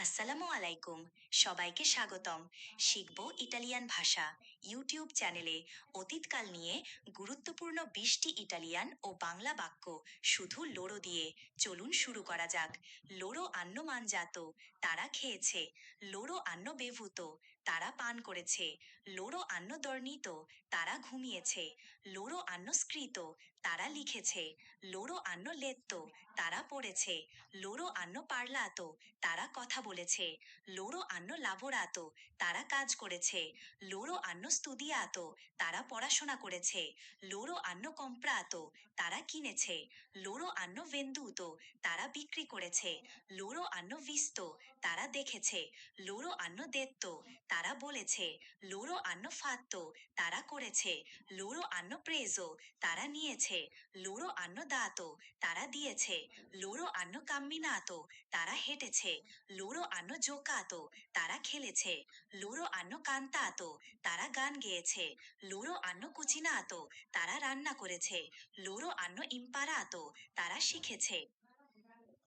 আসসালামু আলাইকুম। সবাইকে স্বাগতম। শিখব ইটালিয়ান ভাষা। ইউটিউব চ্যানেলে অতীতকাল নিয়ে গুরুত্বপূর্ণ বিশটি ইটালিয়ান ও বাংলা বাক্য শুধু লোড়ো দিয়ে। চলুন শুরু করা যাক। লোড়ো আন্ন মানজাত তারা খেয়েছে। লোড়ো আন্ন বেভূত তারা পান করেছে। লোড়ো আন্ন দর্নিত তারা ঘুমিয়েছে। লোড়ো আন্ন স্কৃত তারা লিখেছে। লোড়ো আন্ন লেত্ত তারা পড়েছে। লোড়ো আন্ন পারলাতো তারা কথা বলেছে। লোড়ো আন্ন লাভোরাতো তারা কাজ করেছে। লোড়ো আন্ন স্তুদিয়াতো তারা পড়াশোনা করেছে। লোরো আন্ন কম্প্রাতো তারা কিনেছে। লোরো আন্ন ভেন্দুতো তারা বিক্রি করেছে। লোরো আন্ন ভিস্ত, তারা দেখেছে। লোরো আন্ন দেত্ত তারা বলেছে লোড়ো আন্ন ফাত্ত, তারা করেছে। লোড়ো আন্ন প্রেজো, তারা নিয়েছে। লোড়ো আন্ন দাতো, তারা দিয়েছে। লোড়ো আন্ন কাম্মিনাতো, তারা হেঁটেছে। লোড়ো আন্ন জোকাতো, তারা খেলেছে। লোড়ো আন্ন কান্তাতো, তারা গান গেয়েছে। লোড়ো আন্ন কুচিনাতো, তারা রান্না করেছে। লোড়ো আন্ন ইম্পারাতো, তারা শিখেছে।